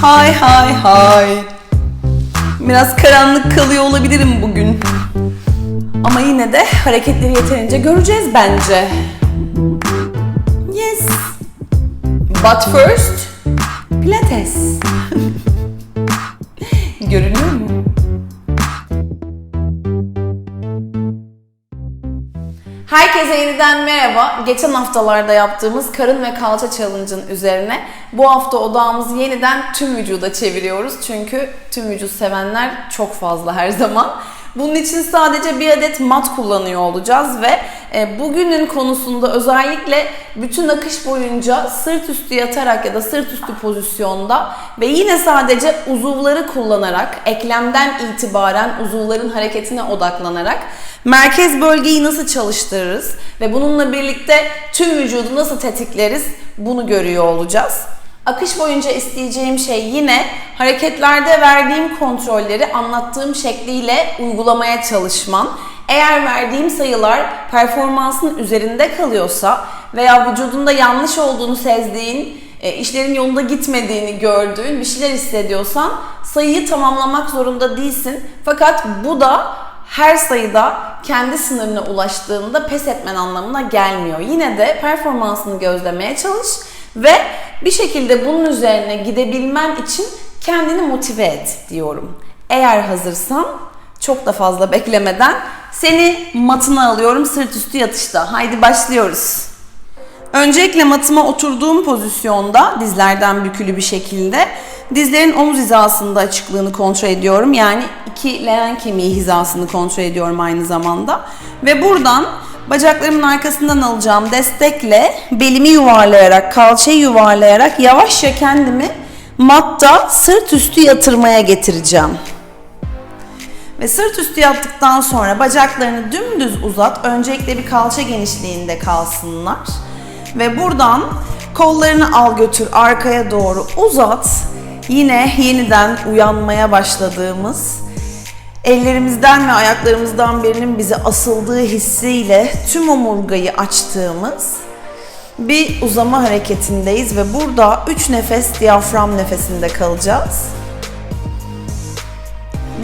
Hay hay hay. Biraz karanlık kalıyor olabilirim bugün. Ama yine de hareketleri yeterince göreceğiz bence. Yes. But first, pilates. Görünüyor mu? Herkese yeniden merhaba. Geçen haftalarda yaptığımız karın ve kalça challenge'ın üzerine bu hafta odağımızı yeniden tüm vücuda çeviriyoruz. Çünkü tüm vücut sevenler çok fazla her zaman. Bunun için sadece bir adet mat kullanıyor olacağız ve e, bugünün konusunda özellikle bütün akış boyunca sırt üstü yatarak ya da sırt üstü pozisyonda ve yine sadece uzuvları kullanarak, eklemden itibaren uzuvların hareketine odaklanarak merkez bölgeyi nasıl çalıştırırız ve bununla birlikte tüm vücudu nasıl tetikleriz bunu görüyor olacağız. Akış boyunca isteyeceğim şey yine hareketlerde verdiğim kontrolleri anlattığım şekliyle uygulamaya çalışman. Eğer verdiğim sayılar performansın üzerinde kalıyorsa veya vücudunda yanlış olduğunu sezdiğin, e, işlerin yolunda gitmediğini gördüğün bir şeyler hissediyorsan sayıyı tamamlamak zorunda değilsin. Fakat bu da her sayıda kendi sınırına ulaştığında pes etmen anlamına gelmiyor. Yine de performansını gözlemeye çalış ve bir şekilde bunun üzerine gidebilmen için kendini motive et diyorum. Eğer hazırsan çok da fazla beklemeden seni matına alıyorum sırt üstü yatışta. Haydi başlıyoruz. Öncelikle matıma oturduğum pozisyonda dizlerden bükülü bir şekilde dizlerin omuz hizasında açıklığını kontrol ediyorum. Yani iki leğen kemiği hizasını kontrol ediyorum aynı zamanda. Ve buradan bacaklarımın arkasından alacağım destekle belimi yuvarlayarak, kalçayı yuvarlayarak yavaşça kendimi matta sırt üstü yatırmaya getireceğim. Ve sırt üstü yaptıktan sonra bacaklarını dümdüz uzat. Öncelikle bir kalça genişliğinde kalsınlar. Ve buradan kollarını al götür arkaya doğru uzat. Yine yeniden uyanmaya başladığımız ellerimizden ve ayaklarımızdan birinin bize asıldığı hissiyle tüm omurgayı açtığımız bir uzama hareketindeyiz ve burada 3 nefes diyafram nefesinde kalacağız.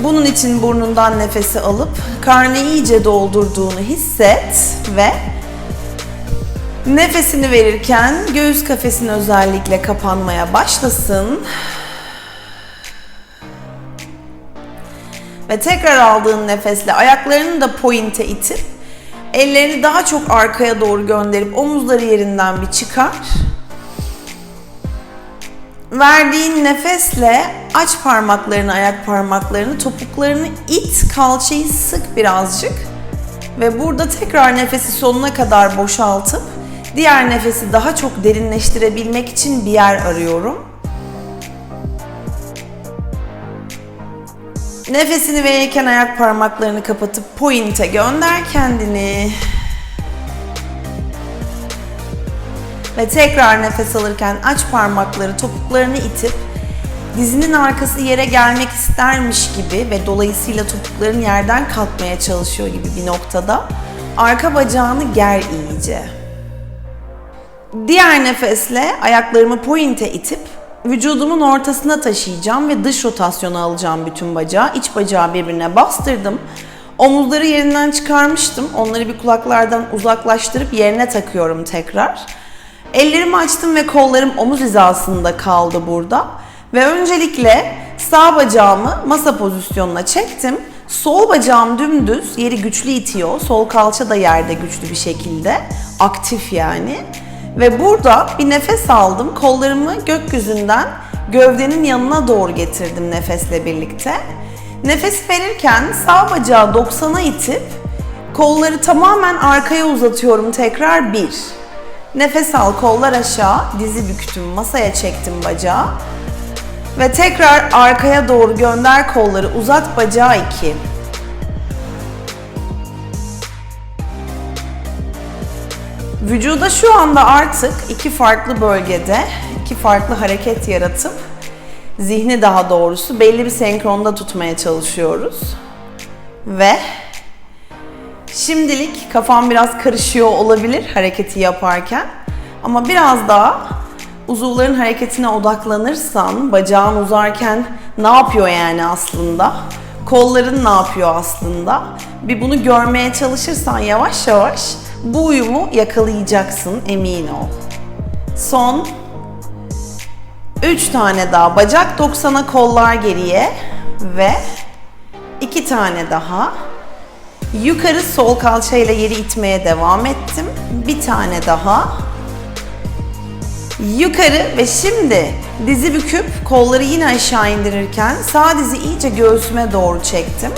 Bunun için burnundan nefesi alıp karnı iyice doldurduğunu hisset ve nefesini verirken göğüs kafesin özellikle kapanmaya başlasın. Ve tekrar aldığın nefesle ayaklarını da pointe itip ellerini daha çok arkaya doğru gönderip omuzları yerinden bir çıkar. Verdiğin nefesle aç parmaklarını, ayak parmaklarını, topuklarını it, kalçayı sık birazcık. Ve burada tekrar nefesi sonuna kadar boşaltıp diğer nefesi daha çok derinleştirebilmek için bir yer arıyorum. Nefesini verirken ayak parmaklarını kapatıp pointe gönder kendini. Ve tekrar nefes alırken aç parmakları, topuklarını itip dizinin arkası yere gelmek istermiş gibi ve dolayısıyla topukların yerden kalkmaya çalışıyor gibi bir noktada arka bacağını ger iyice. Diğer nefesle ayaklarımı pointe itip vücudumun ortasına taşıyacağım ve dış rotasyona alacağım bütün bacağı. İç bacağı birbirine bastırdım. Omuzları yerinden çıkarmıştım. Onları bir kulaklardan uzaklaştırıp yerine takıyorum tekrar. Ellerimi açtım ve kollarım omuz hizasında kaldı burada. Ve öncelikle sağ bacağımı masa pozisyonuna çektim. Sol bacağım dümdüz, yeri güçlü itiyor. Sol kalça da yerde güçlü bir şekilde. Aktif yani. Ve burada bir nefes aldım. Kollarımı gökyüzünden gövdenin yanına doğru getirdim nefesle birlikte. Nefes verirken sağ bacağı 90'a itip kolları tamamen arkaya uzatıyorum tekrar bir. Nefes al kollar aşağı, dizi büktüm, masaya çektim bacağı. Ve tekrar arkaya doğru gönder kolları, uzat bacağı iki. Vücuda şu anda artık iki farklı bölgede iki farklı hareket yaratıp zihni daha doğrusu belli bir senkronda tutmaya çalışıyoruz. Ve şimdilik kafam biraz karışıyor olabilir hareketi yaparken ama biraz daha uzuvların hareketine odaklanırsan, bacağın uzarken ne yapıyor yani aslında? Kolların ne yapıyor aslında? Bir bunu görmeye çalışırsan yavaş yavaş bu uyumu yakalayacaksın emin ol. Son 3 tane daha bacak 90'a kollar geriye ve 2 tane daha yukarı sol kalçayla yeri itmeye devam ettim. Bir tane daha yukarı ve şimdi dizi büküp kolları yine aşağı indirirken sağ dizi iyice göğsüme doğru çektim.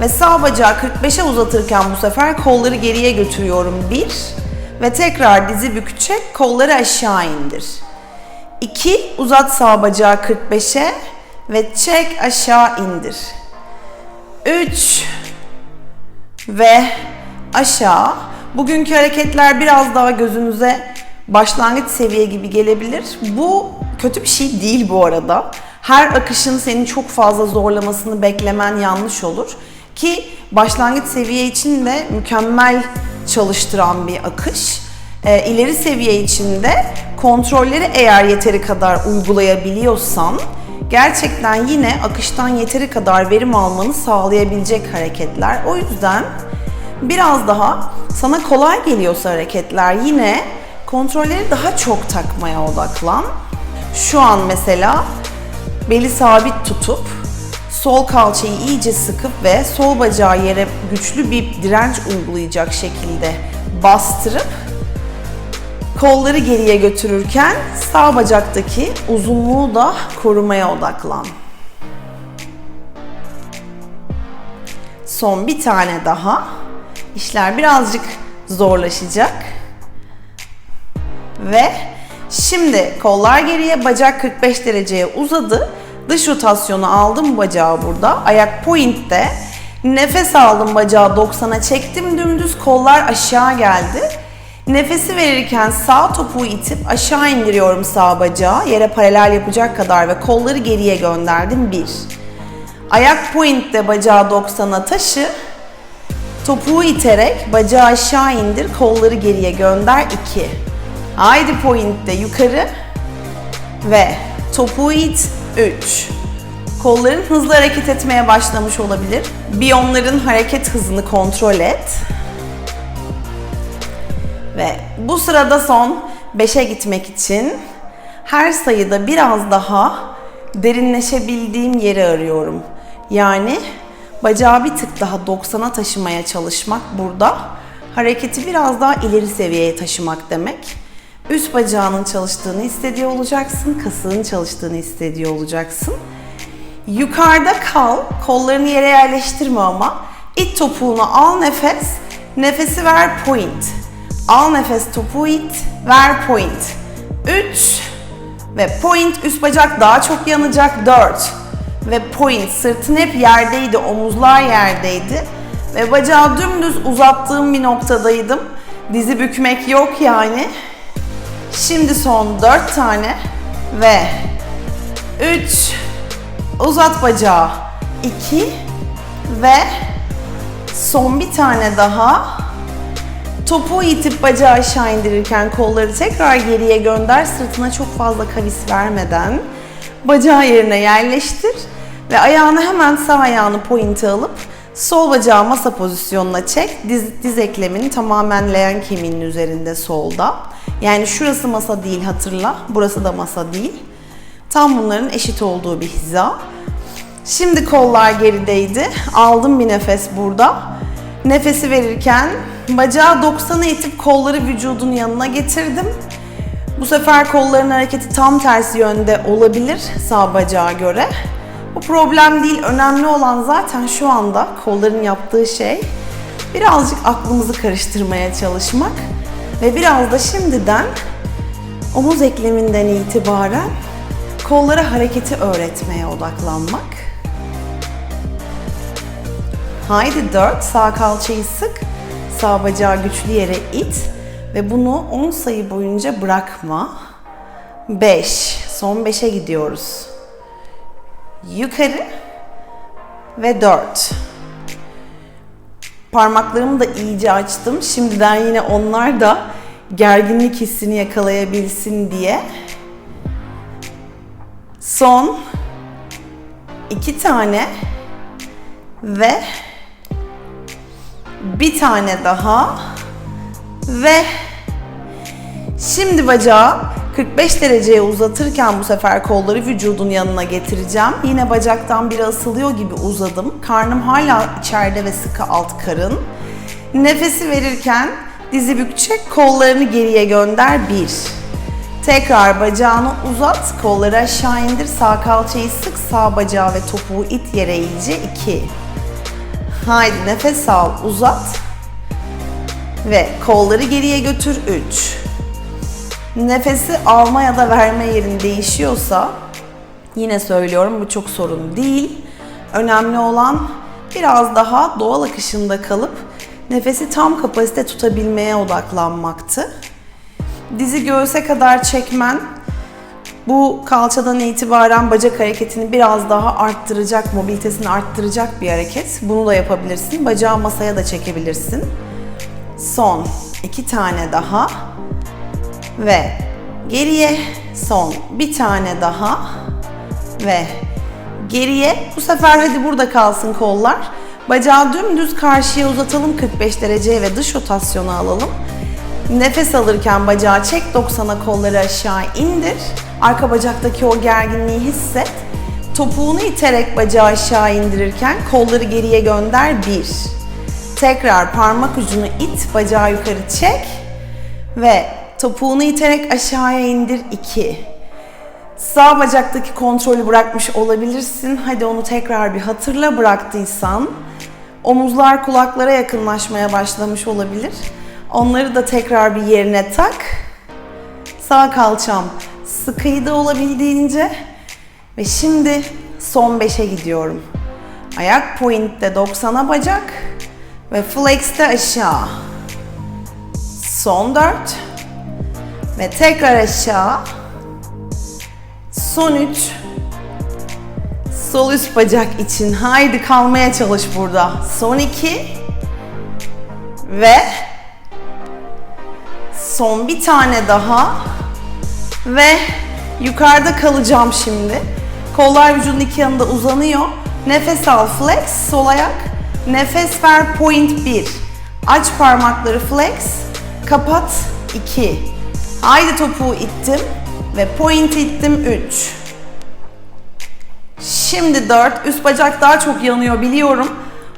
Ve sağ bacağı 45'e uzatırken bu sefer kolları geriye götürüyorum. Bir ve tekrar dizi bükecek kolları aşağı indir. 2 uzat sağ bacağı 45'e ve çek aşağı indir. 3 ve aşağı. Bugünkü hareketler biraz daha gözünüze başlangıç seviye gibi gelebilir. Bu kötü bir şey değil bu arada. Her akışın seni çok fazla zorlamasını beklemen yanlış olur. Ki başlangıç seviye için de mükemmel çalıştıran bir akış. E, ileri seviye için de kontrolleri eğer yeteri kadar uygulayabiliyorsan gerçekten yine akıştan yeteri kadar verim almanı sağlayabilecek hareketler. O yüzden biraz daha sana kolay geliyorsa hareketler yine kontrolleri daha çok takmaya odaklan. Şu an mesela beli sabit tutup sol kalçayı iyice sıkıp ve sol bacağı yere güçlü bir direnç uygulayacak şekilde bastırıp kolları geriye götürürken sağ bacaktaki uzunluğu da korumaya odaklan. Son bir tane daha. İşler birazcık zorlaşacak. Ve şimdi kollar geriye, bacak 45 dereceye uzadı. Dış rotasyonu aldım bacağı burada. Ayak pointte. Nefes aldım bacağı 90'a çektim dümdüz. Kollar aşağı geldi. Nefesi verirken sağ topuğu itip aşağı indiriyorum sağ bacağı. Yere paralel yapacak kadar ve kolları geriye gönderdim. 1. Ayak pointte bacağı 90'a taşı. Topuğu iterek bacağı aşağı indir, kolları geriye gönder. 2. Haydi pointte yukarı ve topuğu it. 3. Kolların hızlı hareket etmeye başlamış olabilir. Biyonların hareket hızını kontrol et. Ve bu sırada son 5'e gitmek için her sayıda biraz daha derinleşebildiğim yeri arıyorum. Yani bacağı bir tık daha 90'a taşımaya çalışmak burada. Hareketi biraz daha ileri seviyeye taşımak demek. Üst bacağının çalıştığını hissediyor olacaksın, kasığın çalıştığını hissediyor olacaksın. Yukarıda kal, kollarını yere yerleştirme ama it topuğunu al nefes, nefesi ver point. Al nefes topuğu it, ver point. 3 ve point üst bacak daha çok yanacak 4 ve point sırtın hep yerdeydi, omuzlar yerdeydi ve bacağı dümdüz uzattığım bir noktadaydım. Dizi bükmek yok yani. Şimdi son 4 tane ve 3 uzat bacağı 2 ve son bir tane daha Topuğu itip bacağı aşağı indirirken kolları tekrar geriye gönder. Sırtına çok fazla kavis vermeden bacağı yerine yerleştir. Ve ayağını hemen sağ ayağını pointe alıp sol bacağı masa pozisyonuna çek. Diz, diz ekleminin tamamen leğen kemiğinin üzerinde solda. Yani şurası masa değil hatırla. Burası da masa değil. Tam bunların eşit olduğu bir hiza. Şimdi kollar gerideydi. Aldım bir nefes burada. Nefesi verirken bacağı 90'a itip kolları vücudun yanına getirdim. Bu sefer kolların hareketi tam tersi yönde olabilir sağ bacağa göre. Bu problem değil. Önemli olan zaten şu anda kolların yaptığı şey birazcık aklımızı karıştırmaya çalışmak ve biraz da şimdiden omuz ekleminden itibaren kollara hareketi öğretmeye odaklanmak. Haydi 4. Sağ kalçayı sık. Sağ bacağı güçlü yere it. Ve bunu 10 sayı boyunca bırakma. 5. Son 5'e gidiyoruz. Yukarı. Ve 4. Parmaklarımı da iyice açtım. Şimdiden yine onlar da gerginlik hissini yakalayabilsin diye Son iki tane ve bir tane daha ve şimdi bacağı 45 dereceye uzatırken bu sefer kolları vücudun yanına getireceğim. Yine bacaktan biri asılıyor gibi uzadım. Karnım hala içeride ve sıkı alt karın. Nefesi verirken dizi bükecek, kollarını geriye gönder. Bir. Tekrar bacağını uzat, kolları aşağı indir, sağ kalçayı sık, sağ bacağı ve topuğu it yere iyice. İki. Haydi nefes al, uzat. Ve kolları geriye götür. Üç. Nefesi alma ya da verme yerin değişiyorsa yine söylüyorum bu çok sorun değil. Önemli olan biraz daha doğal akışında kalıp nefesi tam kapasite tutabilmeye odaklanmaktı. Dizi göğüse kadar çekmen bu kalçadan itibaren bacak hareketini biraz daha arttıracak, mobilitesini arttıracak bir hareket. Bunu da yapabilirsin. Bacağı masaya da çekebilirsin. Son iki tane daha ve geriye son bir tane daha ve geriye bu sefer hadi burada kalsın kollar. Bacağı dümdüz karşıya uzatalım 45 dereceye ve dış rotasyonu alalım. Nefes alırken bacağı çek 90'a kolları aşağı indir. Arka bacaktaki o gerginliği hisset. Topuğunu iterek bacağı aşağı indirirken kolları geriye gönder 1. Tekrar parmak ucunu it, bacağı yukarı çek ve topuğunu iterek aşağıya indir 2. Sağ bacaktaki kontrolü bırakmış olabilirsin. Hadi onu tekrar bir hatırla bıraktıysan. Omuzlar kulaklara yakınlaşmaya başlamış olabilir. Onları da tekrar bir yerine tak. Sağ kalçam sıkıydı olabildiğince. Ve şimdi son 5'e gidiyorum. Ayak pointte 90'a bacak ve flex'te aşağı. Son 4 ve tekrar aşağı. Son 3 Sol üst bacak için. Haydi kalmaya çalış burada. Son 2 ve son bir tane daha ve yukarıda kalacağım şimdi. Kollar vücudun iki yanında uzanıyor. Nefes al flex sol ayak. Nefes ver point 1. Aç parmakları flex. Kapat 2. Haydi topuğu ittim ve point ittim 3. Şimdi 4. Üst bacak daha çok yanıyor biliyorum.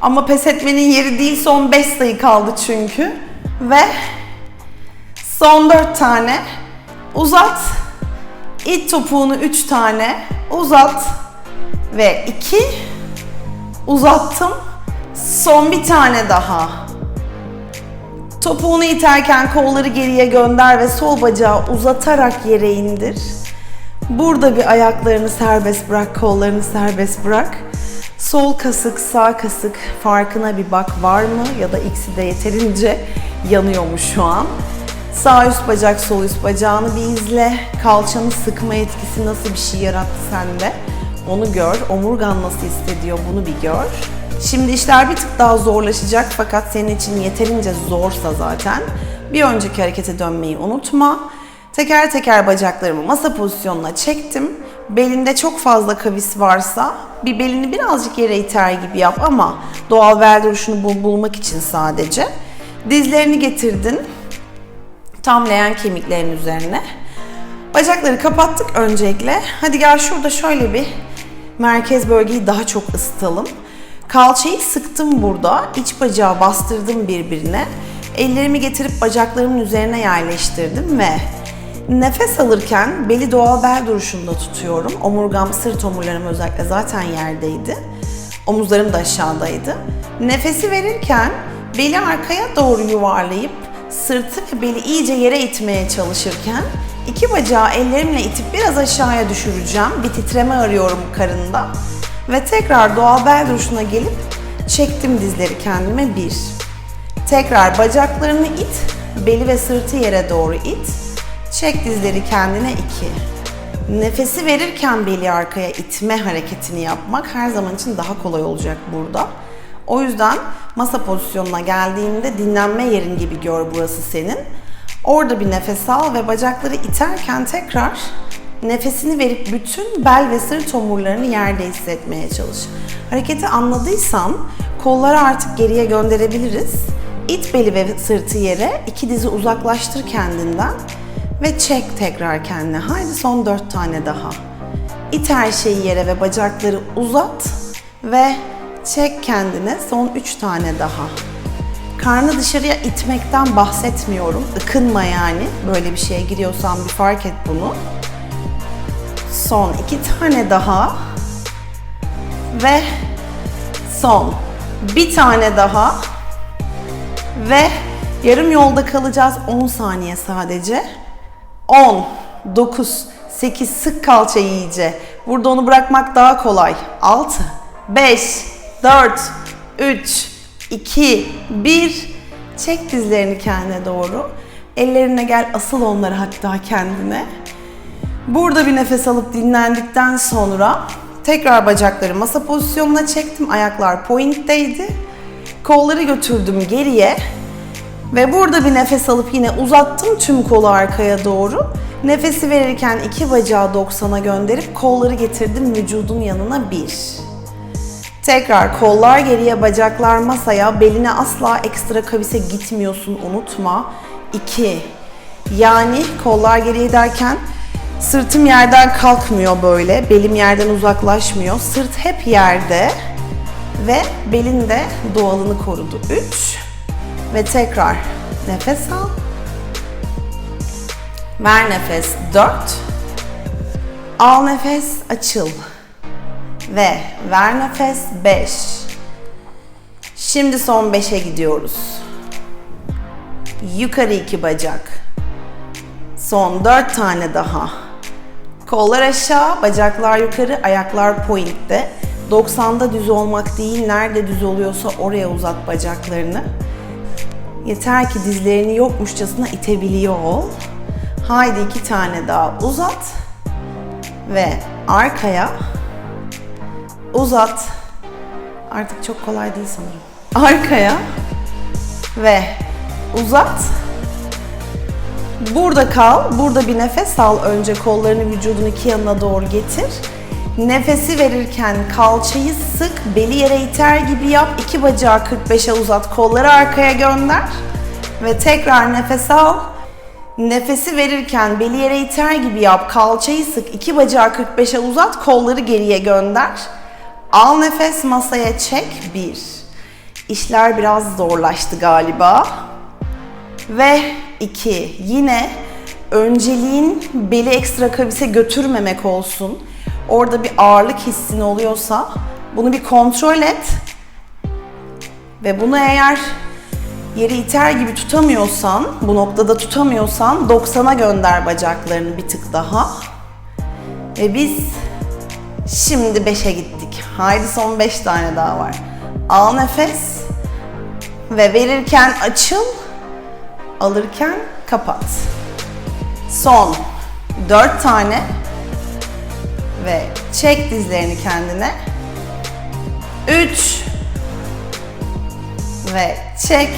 Ama pes etmenin yeri değil. Son 5 sayı kaldı çünkü. Ve son 4 tane. Uzat. İt topuğunu 3 tane. Uzat. Ve 2. Uzattım. Son bir tane daha. Topuğunu iterken kolları geriye gönder ve sol bacağı uzatarak yere indir. Burada bir ayaklarını serbest bırak, kollarını serbest bırak. Sol kasık, sağ kasık farkına bir bak var mı ya da ikisi de yeterince yanıyor mu şu an? Sağ üst bacak, sol üst bacağını bir izle. Kalçanı sıkma etkisi nasıl bir şey yarattı sende? Onu gör. Omurgan nasıl hissediyor bunu bir gör. Şimdi işler bir tık daha zorlaşacak fakat senin için yeterince zorsa zaten bir önceki harekete dönmeyi unutma. Teker teker bacaklarımı masa pozisyonuna çektim. Belinde çok fazla kavis varsa bir belini birazcık yere iter gibi yap ama doğal bel duruşunu bul- bulmak için sadece. Dizlerini getirdin. Tam leğen kemiklerin üzerine. Bacakları kapattık öncelikle. Hadi gel şurada şöyle bir merkez bölgeyi daha çok ısıtalım. Kalçayı sıktım burada. iç bacağı bastırdım birbirine. Ellerimi getirip bacaklarımın üzerine yerleştirdim ve nefes alırken beli doğal bel duruşunda tutuyorum. Omurgam, sırt omurlarım özellikle zaten yerdeydi. Omuzlarım da aşağıdaydı. Nefesi verirken beli arkaya doğru yuvarlayıp sırtı ve beli iyice yere itmeye çalışırken iki bacağı ellerimle itip biraz aşağıya düşüreceğim. Bir titreme arıyorum karında. Ve tekrar doğal bel duruşuna gelip çektim dizleri kendime bir. Tekrar bacaklarını it, beli ve sırtı yere doğru it. Çek dizleri kendine iki. Nefesi verirken beli arkaya itme hareketini yapmak her zaman için daha kolay olacak burada. O yüzden masa pozisyonuna geldiğinde dinlenme yerin gibi gör burası senin. Orada bir nefes al ve bacakları iterken tekrar nefesini verip bütün bel ve sırt omurlarını yerde hissetmeye çalış. Hareketi anladıysan kolları artık geriye gönderebiliriz. İt beli ve sırtı yere, iki dizi uzaklaştır kendinden ve çek tekrar kendine. Haydi son dört tane daha. İt her şeyi yere ve bacakları uzat ve çek kendine son üç tane daha. Karnı dışarıya itmekten bahsetmiyorum. Ikınma yani. Böyle bir şeye giriyorsan bir fark et bunu. Son iki tane daha. Ve son bir tane daha. Ve yarım yolda kalacağız 10 saniye sadece. 10, 9, 8 sık kalça iyice. Burada onu bırakmak daha kolay. 6, 5, 4, 3, 2, 1. Çek dizlerini kendine doğru. Ellerine gel asıl onları hatta kendine. Burada bir nefes alıp dinlendikten sonra tekrar bacakları masa pozisyonuna çektim. Ayaklar point'teydi. Kolları götürdüm geriye. Ve burada bir nefes alıp yine uzattım tüm kolu arkaya doğru. Nefesi verirken iki bacağı 90'a gönderip kolları getirdim vücudun yanına bir. Tekrar kollar geriye, bacaklar masaya, beline asla ekstra kavise gitmiyorsun unutma. 2. Yani kollar geriye derken sırtım yerden kalkmıyor böyle, belim yerden uzaklaşmıyor. Sırt hep yerde ve belin de doğalını korudu. 3. Ve tekrar nefes al. Ver nefes 4. Al nefes, açıl ve ver nefes 5. Şimdi son 5'e gidiyoruz. Yukarı iki bacak. Son 4 tane daha. Kollar aşağı, bacaklar yukarı, ayaklar pointte. 90'da düz olmak değil, nerede düz oluyorsa oraya uzat bacaklarını. Yeter ki dizlerini yokmuşçasına itebiliyor ol. Haydi iki tane daha uzat. Ve arkaya uzat. Artık çok kolay değil sanırım. Arkaya ve uzat. Burada kal. Burada bir nefes al. Önce kollarını vücudun iki yanına doğru getir. Nefesi verirken kalçayı sık, beli yere iter gibi yap. İki bacağı 45'e uzat. Kolları arkaya gönder. Ve tekrar nefes al. Nefesi verirken beli yere iter gibi yap. Kalçayı sık, iki bacağı 45'e uzat. Kolları geriye gönder. Al nefes masaya çek. Bir. İşler biraz zorlaştı galiba. Ve iki. Yine önceliğin beli ekstra kavise götürmemek olsun. Orada bir ağırlık hissin oluyorsa bunu bir kontrol et. Ve bunu eğer yeri iter gibi tutamıyorsan, bu noktada tutamıyorsan 90'a gönder bacaklarını bir tık daha. Ve biz şimdi 5'e gittik. Haydi son 5 tane daha var. Al nefes ve verirken açıl, alırken kapat. Son 4 tane ve çek dizlerini kendine. 3 ve çek.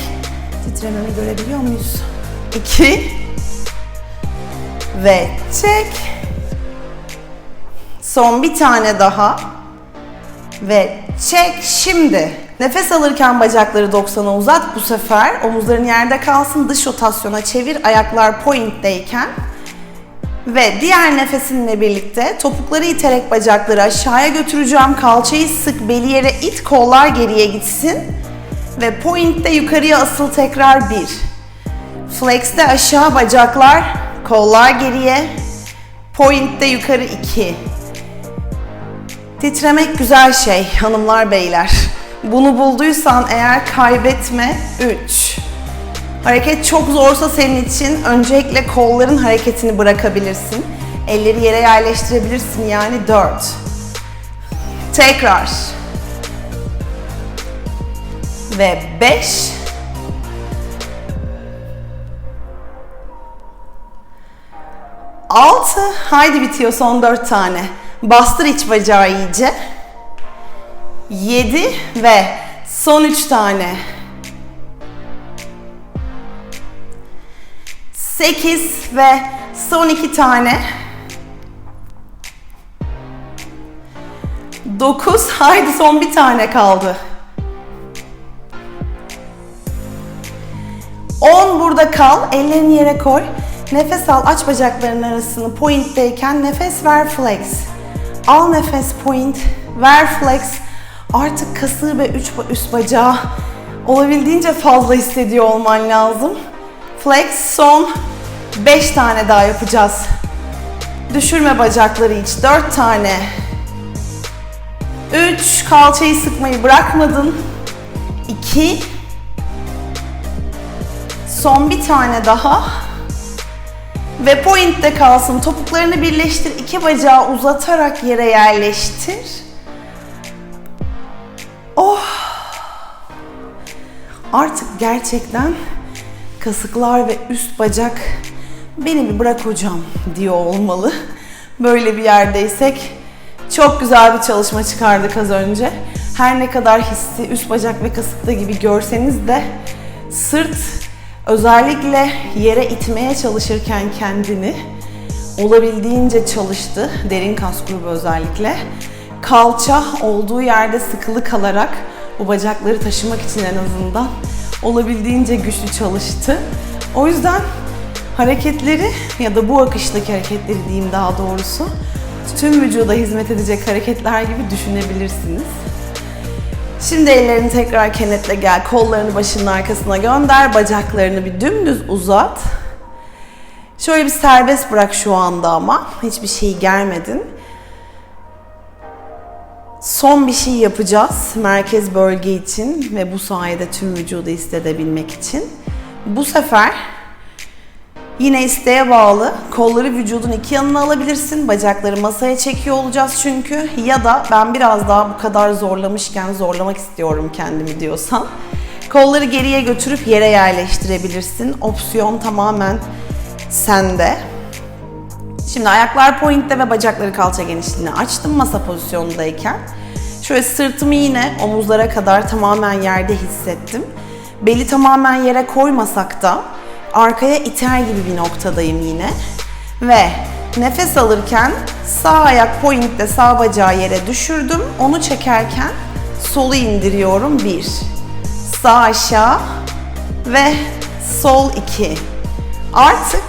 Titrememi görebiliyor muyuz? 2 ve çek. Son bir tane daha. Ve çek şimdi. Nefes alırken bacakları 90'a uzat bu sefer. Omuzların yerde kalsın. Dış rotasyona çevir. Ayaklar point'teyken. Ve diğer nefesinle birlikte topukları iterek bacakları aşağıya götüreceğim. Kalçayı sık, beli yere it, kollar geriye gitsin. Ve point'te yukarıya asıl tekrar bir. Flex'te aşağı bacaklar, kollar geriye. Point'te yukarı iki. Titremek güzel şey hanımlar beyler. Bunu bulduysan eğer kaybetme 3. Hareket çok zorsa senin için öncelikle kolların hareketini bırakabilirsin. Elleri yere yerleştirebilirsin yani 4. Tekrar. Ve 5. Altı. Haydi bitiyor son dört tane. Bastır iç bacağı iyice. 7 ve son 3 tane. 8 ve son 2 tane. 9. Haydi son bir tane kaldı. 10 burada kal. Ellerini yere koy. Nefes al. Aç bacaklarının arasını. Point'teyken nefes ver flex. Al nefes point. Ver flex. Artık kasığı ve üç, üst bacağı olabildiğince fazla hissediyor olman lazım. Flex son 5 tane daha yapacağız. Düşürme bacakları hiç. 4 tane. 3 kalçayı sıkmayı bırakmadın. 2 Son bir tane daha. Ve point'te kalsın. Topuklarını birleştir. iki bacağı uzatarak yere yerleştir. Oh! Artık gerçekten kasıklar ve üst bacak beni bir bırak hocam diyor olmalı. Böyle bir yerdeysek çok güzel bir çalışma çıkardık az önce. Her ne kadar hissi üst bacak ve kasıkta gibi görseniz de sırt özellikle yere itmeye çalışırken kendini olabildiğince çalıştı. Derin kas grubu özellikle. Kalça olduğu yerde sıkılı kalarak bu bacakları taşımak için en azından olabildiğince güçlü çalıştı. O yüzden hareketleri ya da bu akıştaki hareketleri diyeyim daha doğrusu tüm vücuda hizmet edecek hareketler gibi düşünebilirsiniz. Şimdi ellerini tekrar kenetle gel. Kollarını başının arkasına gönder. Bacaklarını bir dümdüz uzat. Şöyle bir serbest bırak şu anda ama. Hiçbir şeyi germedin. Son bir şey yapacağız merkez bölge için ve bu sayede tüm vücudu hissedebilmek için. Bu sefer Yine isteğe bağlı. Kolları vücudun iki yanına alabilirsin. Bacakları masaya çekiyor olacağız çünkü. Ya da ben biraz daha bu kadar zorlamışken zorlamak istiyorum kendimi diyorsan. Kolları geriye götürüp yere yerleştirebilirsin. Opsiyon tamamen sende. Şimdi ayaklar pointte ve bacakları kalça genişliğine açtım masa pozisyonundayken. Şöyle sırtımı yine omuzlara kadar tamamen yerde hissettim. Beli tamamen yere koymasak da arkaya iter gibi bir noktadayım yine. Ve nefes alırken sağ ayak pointte sağ bacağı yere düşürdüm. Onu çekerken solu indiriyorum. Bir. Sağ aşağı ve sol iki. Artık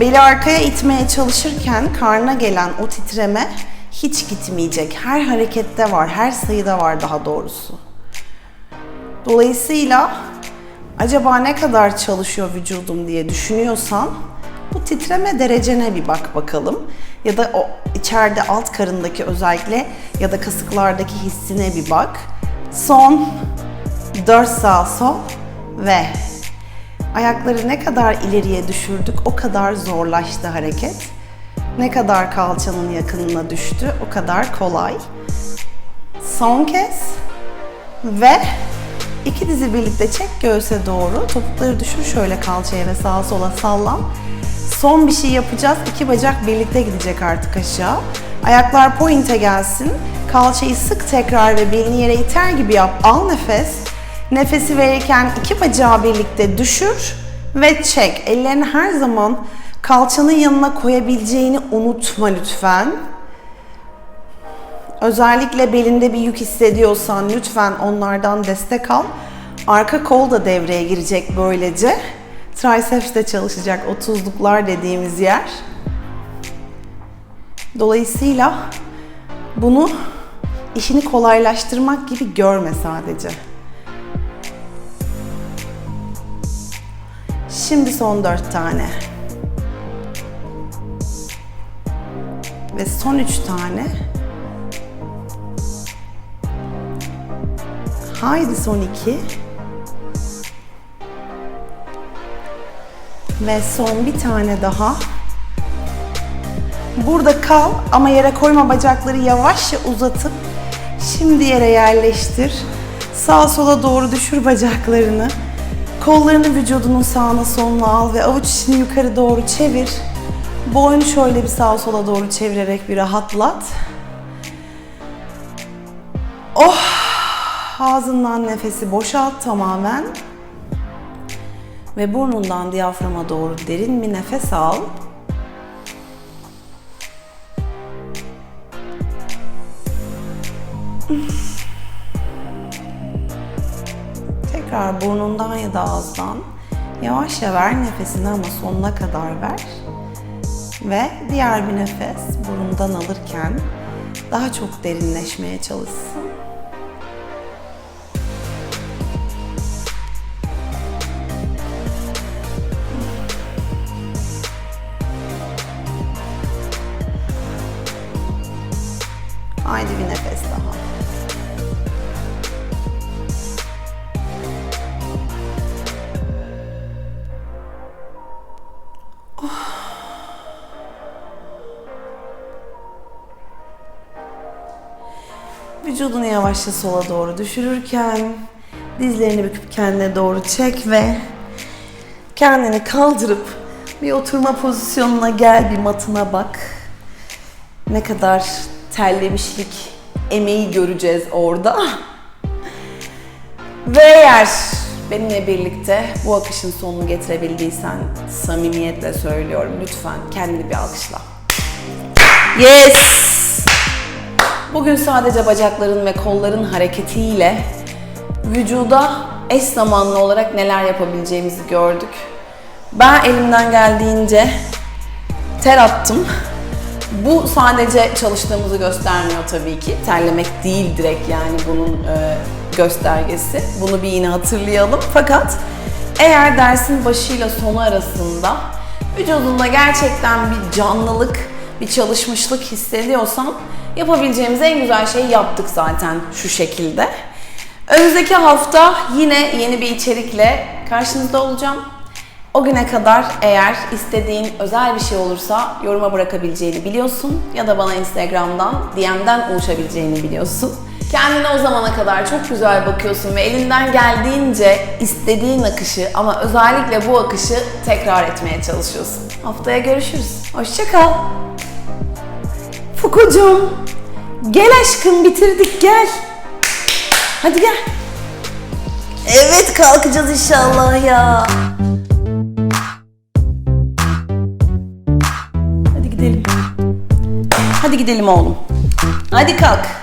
beli arkaya itmeye çalışırken karna gelen o titreme hiç gitmeyecek. Her harekette var, her sayıda var daha doğrusu. Dolayısıyla acaba ne kadar çalışıyor vücudum diye düşünüyorsan bu titreme derecene bir bak bakalım. Ya da o içeride alt karındaki özellikle ya da kasıklardaki hissine bir bak. Son 4 sağ sol ve ayakları ne kadar ileriye düşürdük o kadar zorlaştı hareket. Ne kadar kalçanın yakınına düştü o kadar kolay. Son kez ve iki dizi birlikte çek göğse doğru. Topukları düşür şöyle kalçaya ve sağa sola sallan. Son bir şey yapacağız. İki bacak birlikte gidecek artık aşağı. Ayaklar pointe gelsin. Kalçayı sık tekrar ve belini yere iter gibi yap. Al nefes. Nefesi verirken iki bacağı birlikte düşür ve çek. Ellerini her zaman kalçanın yanına koyabileceğini unutma lütfen. Özellikle belinde bir yük hissediyorsan lütfen onlardan destek al. Arka kol da devreye girecek böylece. Triceps de çalışacak, otuzluklar dediğimiz yer. Dolayısıyla bunu işini kolaylaştırmak gibi görme sadece. Şimdi son dört tane. Ve son üç tane. Haydi son iki. Ve son bir tane daha. Burada kal ama yere koyma bacakları yavaşça uzatıp şimdi yere yerleştir. Sağa sola doğru düşür bacaklarını. Kollarını vücudunun sağına soluna al ve avuç içini yukarı doğru çevir. Boynu şöyle bir sağa sola doğru çevirerek bir rahatlat. Oh! Ağzından nefesi boşalt tamamen. Ve burnundan diyaframa doğru derin bir nefes al. Tekrar burnundan ya da ağızdan yavaşça ver nefesini ama sonuna kadar ver. Ve diğer bir nefes burundan alırken daha çok derinleşmeye çalışsın. Yavaşça sola doğru düşürürken dizlerini büküp kendine doğru çek ve kendini kaldırıp bir oturma pozisyonuna gel bir matına bak. Ne kadar terlemişlik emeği göreceğiz orada. Ve eğer benimle birlikte bu akışın sonunu getirebildiysen samimiyetle söylüyorum lütfen kendini bir alkışla. Yes! Bugün sadece bacakların ve kolların hareketiyle vücuda eş zamanlı olarak neler yapabileceğimizi gördük. Ben elimden geldiğince ter attım. Bu sadece çalıştığımızı göstermiyor tabii ki. Terlemek değil direkt yani bunun e, göstergesi. Bunu bir yine hatırlayalım. Fakat eğer dersin başıyla sonu arasında vücudunda gerçekten bir canlılık, bir çalışmışlık hissediyorsan yapabileceğimiz en güzel şeyi yaptık zaten şu şekilde. Önümüzdeki hafta yine yeni bir içerikle karşınızda olacağım. O güne kadar eğer istediğin özel bir şey olursa yoruma bırakabileceğini biliyorsun ya da bana Instagram'dan DM'den ulaşabileceğini biliyorsun. Kendine o zamana kadar çok güzel bakıyorsun ve elinden geldiğince istediğin akışı ama özellikle bu akışı tekrar etmeye çalışıyorsun. Haftaya görüşürüz. Hoşça kal. Fukucuğum, gel aşkım bitirdik gel. Hadi gel. Evet kalkacağız inşallah ya. Hadi gidelim. Hadi gidelim oğlum. Hadi kalk.